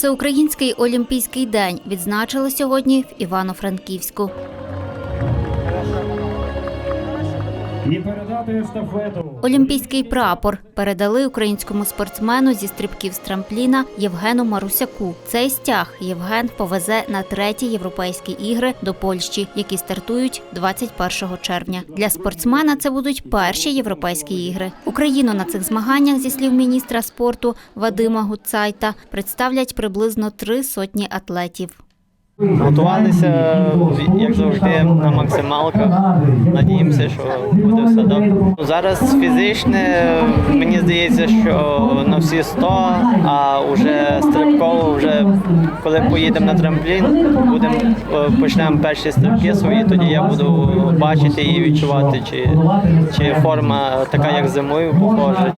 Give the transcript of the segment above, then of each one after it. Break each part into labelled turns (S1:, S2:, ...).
S1: Всеукраїнський олімпійський день відзначили сьогодні в Івано-Франківську.
S2: І передати естафету.
S1: Олімпійський прапор передали українському спортсмену зі стрибків з трампліна Євгену Марусяку. Цей стяг Євген повезе на треті європейські ігри до Польщі, які стартують 21 червня. Для спортсмена це будуть перші європейські ігри. Україну на цих змаганнях, зі слів міністра спорту Вадима Гуцайта, представлять приблизно три сотні атлетів.
S3: Готувалися, як завжди, на максималках. Надіємося, що буде все добре. Ну, Зараз фізичне, мені здається, що на всі 100, а вже стрибково, вже коли поїдемо на трамплін, будемо е, почнемо перші стрибки свої, тоді я буду бачити і відчувати, чи, чи форма така, як зимою, похожа.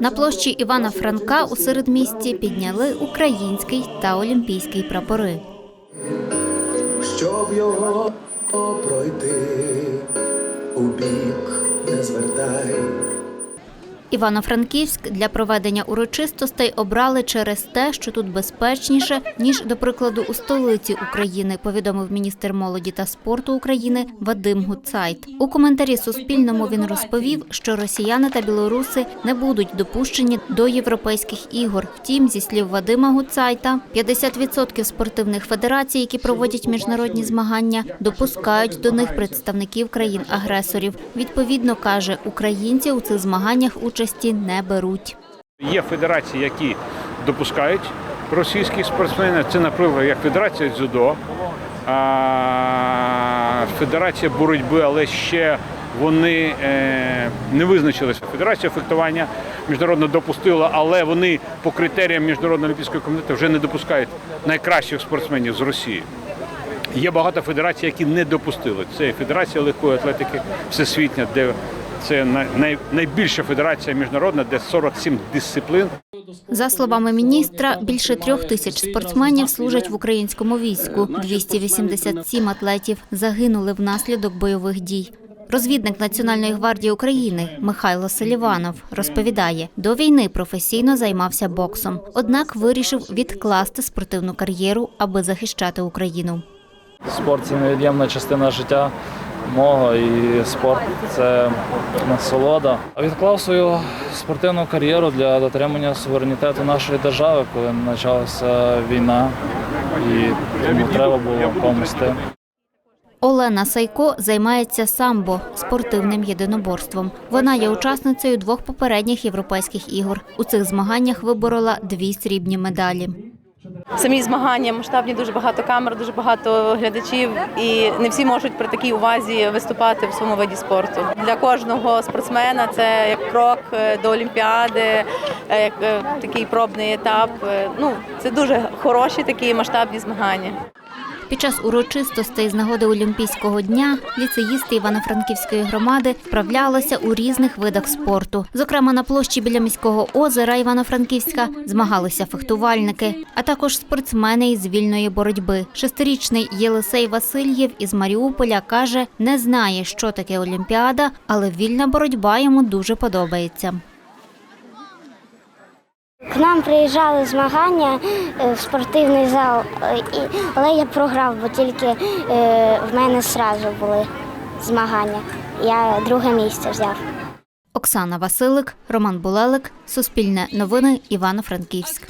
S1: На площі Івана Франка у середмісті підняли український та олімпійський прапори.
S4: Щоб його пройти, у бік не звертай.
S1: Івано-Франківськ для проведення урочистостей обрали через те, що тут безпечніше ніж до прикладу у столиці України, повідомив міністр молоді та спорту України Вадим Гуцайт. У коментарі Суспільному він розповів, що росіяни та білоруси не будуть допущені до європейських ігор. Втім, зі слів Вадима Гуцайта, 50% спортивних федерацій, які проводять міжнародні змагання, допускають до них представників країн-агресорів. Відповідно, каже, українці у цих змаганнях участі не беруть.
S5: Є федерації, які допускають російських спортсменів. Це, наприклад, як Федерація дзюдо, Федерація боротьби, але ще вони е, не визначилися. Федерація фехтування міжнародно допустила, але вони по критеріям Міжнародного олімпійського комітету вже не допускають найкращих спортсменів з Росії. Є багато федерацій, які не допустили. Це Федерація легкої атлетики всесвітня, де це най- най- найбільша федерація міжнародна, де 47 дисциплін.
S1: За словами міністра, більше трьох тисяч спортсменів служать в українському війську. 287 атлетів загинули внаслідок бойових дій. Розвідник Національної гвардії України Михайло Селіванов розповідає, до війни професійно займався боксом, однак вирішив відкласти спортивну кар'єру, аби захищати Україну.
S6: Спорт це невід'ємна частина життя мого і спорт це насолода. Відклав свою спортивну кар'єру для дотримання суверенітету нашої держави, коли почалася війна, і тому треба було комусь йти.
S1: Олена Сайко займається самбо спортивним єдиноборством. Вона є учасницею двох попередніх європейських ігор. У цих змаганнях виборола дві срібні медалі.
S7: Самі змагання масштабні, дуже багато камер, дуже багато глядачів, і не всі можуть при такій увазі виступати в своєму виді спорту. Для кожного спортсмена це як крок е, до Олімпіади, е, як е, такий пробний етап. Ну це дуже хороші такі масштабні змагання.
S1: Під час урочистостей з нагоди Олімпійського дня ліцеїсти Івано-Франківської громади вправлялися у різних видах спорту. Зокрема, на площі біля міського озера Івано-Франківська змагалися фехтувальники, а також спортсмени із вільної боротьби. Шестирічний Єлисей Васильєв із Маріуполя каже, не знає, що таке Олімпіада, але вільна боротьба йому дуже подобається.
S8: Нам приїжджали змагання е, в спортивний зал, е, але я програв, бо тільки е, в мене одразу були змагання. Я друге місце взяв.
S1: Оксана Василик, Роман Булелик, Суспільне новини, Івано-Франківськ.